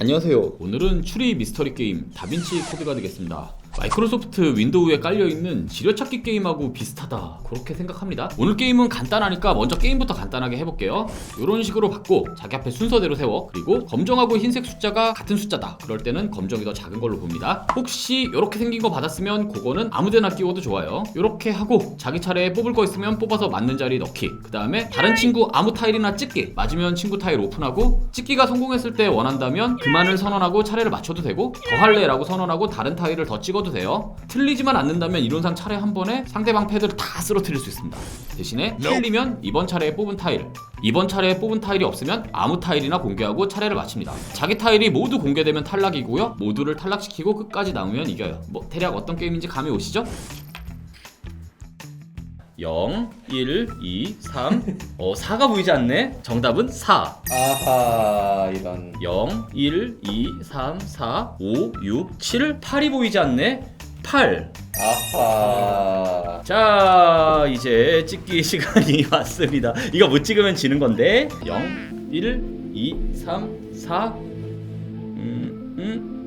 안녕하세요. 오늘은 추리 미스터리 게임 다빈치 코드가 되겠습니다. 마이크로소프트 윈도우에 깔려있는 지뢰찾기 게임하고 비슷하다. 그렇게 생각합니다. 오늘 게임은 간단하니까 먼저 게임부터 간단하게 해볼게요. 이런 식으로 받고 자기 앞에 순서대로 세워. 그리고 검정하고 흰색 숫자가 같은 숫자다. 그럴 때는 검정이 더 작은 걸로 봅니다. 혹시 이렇게 생긴 거 받았으면 그거는 아무데나 끼워도 좋아요. 이렇게 하고 자기 차례에 뽑을 거 있으면 뽑아서 맞는 자리 넣기. 그 다음에 다른 친구 아무 타일이나 찍기. 맞으면 친구 타일 오픈하고 찍기가 성공했을 때 원한다면 그만을 선언하고 차례를 맞춰도 되고 더 할래 라고 선언하고 다른 타일을 더 찍어도 돼요? 틀리지만 않는다면 이론상 차례 한 번에 상대방 패드를 다 쓰러뜨릴 수 있습니다. 대신에 틀리면 이번 차례에 뽑은 타일. 이번 차례에 뽑은 타일이 없으면 아무 타일이나 공개하고 차례를 마칩니다. 자기 타일이 모두 공개되면 탈락이고요. 모두를 탈락시키고 끝까지 남으면 이겨요. 뭐 대략 어떤 게임인지 감이 오시죠? 0, 1, 2, 3 어, 4가 보이지 않네? 정답은 4 아하 이런 0, 1, 2, 3, 4, 5, 6, 7, 8이 보이지 않네? 8. 아하 자, 이제 찍기 시간이 왔습니다. 이거 못 찍으면 지는 건데. 0, 1, 2, 3, 4, 음, 음, 음,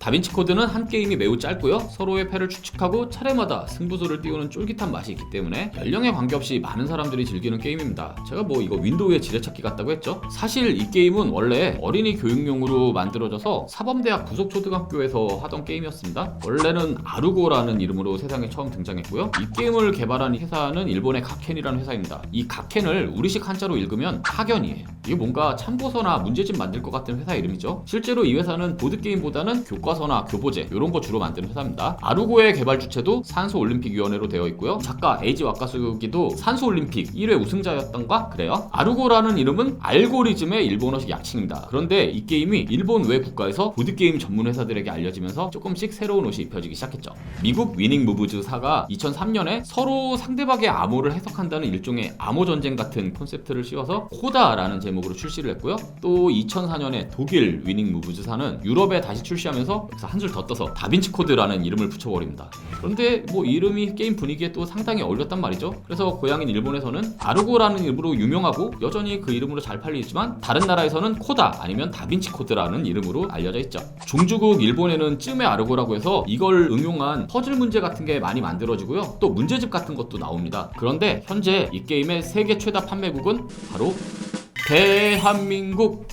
다빈치 코드는 한 게임이 매우 짧고요. 서로의 패를 추측하고 차례마다 승부수를 띄우는 쫄깃한 맛이 있기 때문에 연령에 관계없이 많은 사람들이 즐기는 게임입니다. 제가 뭐 이거 윈도우의 지뢰찾기 같다고 했죠. 사실 이 게임은 원래 어린이 교육용으로 만들어져서 사범대학 부속초등학교에서 하던 게임이었습니다. 원래는 아르고라는 이름으로 세상에 처음 등장했고요. 이 게임을 개발한 회사는 일본의 가켄이라는 회사입니다. 이 가켄을 우리식 한자로 읽으면 학연이에요. 이게 뭔가 참고서나 문제집 만들 것 같은 회사 이름이죠. 실제로 이 회사는 보드게임보다는 교과서 나 교보제 이런 거 주로 만드는 회사입니다. 아르고의 개발 주체도 산소올림픽위원회로 되어 있고요. 작가 에이지 와카스기도 산소올림픽 1회 우승자였던가 그래요. 아르고라는 이름은 알고리즘의 일본어식 약칭입니다. 그런데 이 게임이 일본 외 국가에서 보드게임 전문 회사들에게 알려지면서 조금씩 새로운 옷이 입혀지기 시작했죠. 미국 위닝 무브즈사가 2003년에 서로 상대방의 암호를 해석한다는 일종의 암호 전쟁 같은 콘셉트를 씌워서 코다라는 제목으로 출시를 했고요. 또 2004년에 독일 위닝 무브즈사는 유럽에 다시 출시하면서 여기서 한술 더 떠서 다빈치 코드라는 이름을 붙여버립니다. 그런데 뭐 이름이 게임 분위기에 또 상당히 어울렸단 말이죠. 그래서 고향인 일본에서는 아르고라는 이름으로 유명하고 여전히 그 이름으로 잘 팔리지만 다른 나라에서는 코다 아니면 다빈치 코드라는 이름으로 알려져 있죠. 종주국 일본에는 쯤의 아르고라고 해서 이걸 응용한 퍼즐 문제 같은 게 많이 만들어지고요. 또 문제집 같은 것도 나옵니다. 그런데 현재 이 게임의 세계 최다 판매국은 바로 대한민국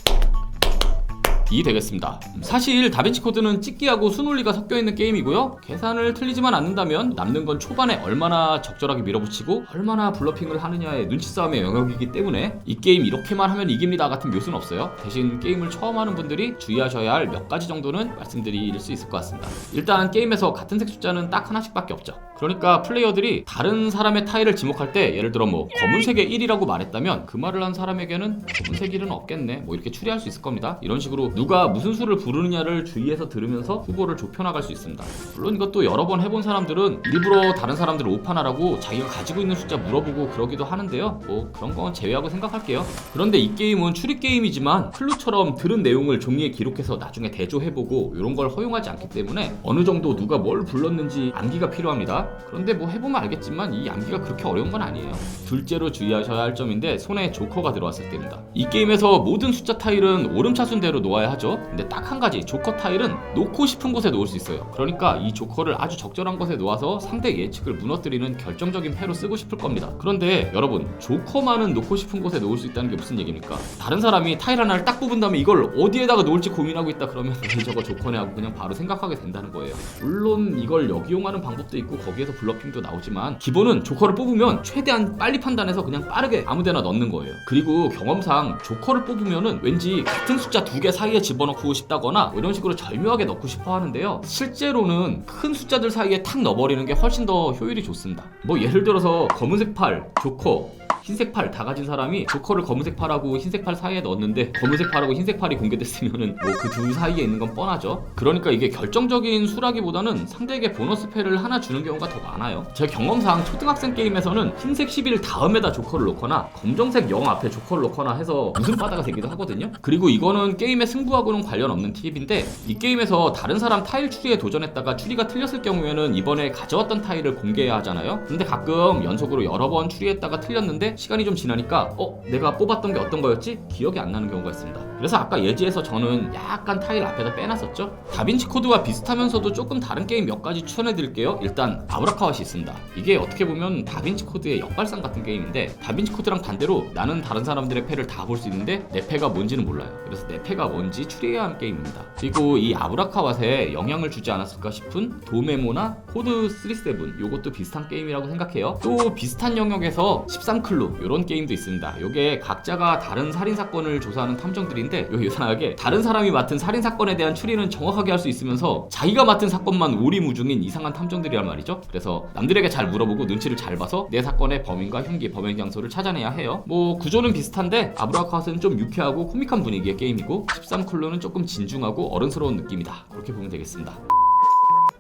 이 되겠습니다. 사실 다빈치 코드는 찍기하고 수논리가 섞여 있는 게임이고요. 계산을 틀리지만 않는다면 남는 건 초반에 얼마나 적절하게 밀어붙이고 얼마나 블러핑을 하느냐의 눈치 싸움의 영역이기 때문에 이 게임 이렇게만 하면 이깁니다 같은 묘수는 없어요. 대신 게임을 처음 하는 분들이 주의하셔야 할 몇 가지 정도는 말씀드릴 수 있을 것 같습니다. 일단 게임에서 같은 색 숫자는 딱 하나씩밖에 없죠. 그러니까 플레이어들이 다른 사람의 타일을 지목할 때 예를 들어 뭐 검은색의 1이라고 말했다면 그 말을 한 사람에게는 검은색 1은 없겠네 뭐 이렇게 추리할 수 있을 겁니다. 이런 식으로 누가 무슨 수를 부르느냐를 주의해서 들으면서 후보를 좁혀나갈 수 있습니다. 물론 이것도 여러 번 해본 사람들은 일부러 다른 사람들을 오판하라고 자기가 가지고 있는 숫자 물어보고 그러기도 하는데요. 뭐 그런 건 제외하고 생각할게요. 그런데 이 게임은 추리 게임이지만 클루처럼 들은 내용을 종이에 기록해서 나중에 대조해보고 이런 걸 허용하지 않기 때문에 어느 정도 누가 뭘 불렀는지 암기가 필요합니다. 그런데 뭐 해보면 알겠지만 이 암기가 그렇게 어려운 건 아니에요. 둘째로 주의하셔야 할 점인데 손에 조커가 들어왔을 때입니다. 이 게임에서 모든 숫자 타일은 오름차순대로 놓아야 하죠. 근데 딱 한 가지 조커 타일은 놓고 싶은 곳에 놓을 수 있어요. 그러니까 이 조커를 아주 적절한 곳에 놓아서 상대 예측을 무너뜨리는 결정적인 패로 쓰고 싶을 겁니다. 그런데 여러분 조커만은 놓고 싶은 곳에 놓을 수 있다는 게 무슨 얘기입니까? 다른 사람이 타일 하나를 딱 뽑은 다음에 이걸 어디에다가 놓을지 고민하고 있다 그러면 왜 저거 조커네 하고 그냥 바로 생각하게 된다는 거예요. 물론 이걸 역이용하는 방법도 있고 거기에서 블러핑도 나오지만 기본은 조커를 뽑으면 최대한 빨리 판단해서 그냥 빠르게 아무데나 넣는 거예요. 그리고 경험상 조커를 뽑으면은 왠지 같은 숫자 두 개 사이에 집어넣고 싶다거나 뭐 이런 식으로 절묘하게 넣고 싶어 하는데요. 실제로는 큰 숫자들 사이에 탁 넣어버리는 게 훨씬 더 효율이 좋습니다. 뭐 예를 들어서 검은색 팔, 조커, 흰색 팔 다 가진 사람이 조커를 검은색 팔하고 흰색 팔 사이에 넣었는데 검은색 팔하고 흰색 팔이 공개됐으면은 뭐 그 둘 사이에 있는 건 뻔하죠. 그러니까 이게 결정적인 수라기보다는 상대에게 보너스 패를 하나 주는 경우가 더 많아요. 제 경험상 초등학생 게임에서는 흰색 11 다음에다 조커를 넣거나 검정색 0 앞에 조커를 넣거나 해서 무슨 바다가 되기도 하거든요. 그리고 이거는 게임의 승부하고는 관련 없는 팁인데 이 게임에서 다른 사람 타일 추리에 도전했다가 추리가 틀렸을 경우에는 이번에 가져왔던 타일을 공개해야 하잖아요. 근데 가끔 연속으로 여러 번 추리했다가 틀렸는데 시간이 좀 지나니까 어 내가 뽑았던 게 어떤 거였지 기억이 안 나는 경우가 있습니다. 그래서 아까 예지에서 저는 약간 타일 앞에다 빼놨었죠. 다빈치 코드와 비슷하면서도 조금 다른 게임 몇 가지 추천해 드릴게요. 일단 아브라카와시 있습니다. 이게 어떻게 보면 다빈치 코드의 역발상 같은 게임인데 다빈치 코드랑 반대로 나는 다른 사람들의 패를 다 볼 수 있는데 내 패가 뭔지는 몰라요. 그래서 내 패가 뭔지 추리해야 하는 게임입니다. 그리고 이 아브라카와스에 영향을 주지 않았을까 싶은 도메모나 코드 37 요것도 비슷한 게임이라고 생각해요. 또 비슷한 영역에서 13클루 이런 게임도 있습니다. 요게 각자가 다른 살인 사건을 조사하는 탐정들 인데 요 이상하게 다른 사람이 맡은 살인 사건에 대한 추리는 정확하게 할 수 있으면서 자기가 맡은 사건만 오리무중인 이상한 탐정들이란 말이죠. 그래서 남들에게 잘 물어보고 눈치를 잘 봐서 내 사건의 범인과 흉기, 범행 장소를 찾아내야 해요. 뭐 구조는 비슷한데 아브라카스는 좀 유쾌하고 코믹한 분위기의 게임이고 13클루는 조금 진중하고 어른스러운 느낌이다. 그렇게 보면 되겠습니다.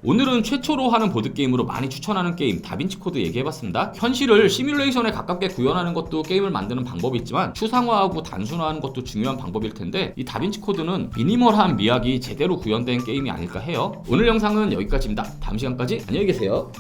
오늘은 최초로 하는 보드게임으로 많이 추천하는 게임 다빈치 코드 얘기해봤습니다. 현실을 시뮬레이션에 가깝게 구현하는 것도 게임을 만드는 방법이 있지만 추상화하고 단순화하는 것도 중요한 방법일 텐데 이 다빈치 코드는 미니멀한 미학이 제대로 구현된 게임이 아닐까 해요. 오늘 영상은 여기까지입니다. 다음 시간까지 안녕히 계세요.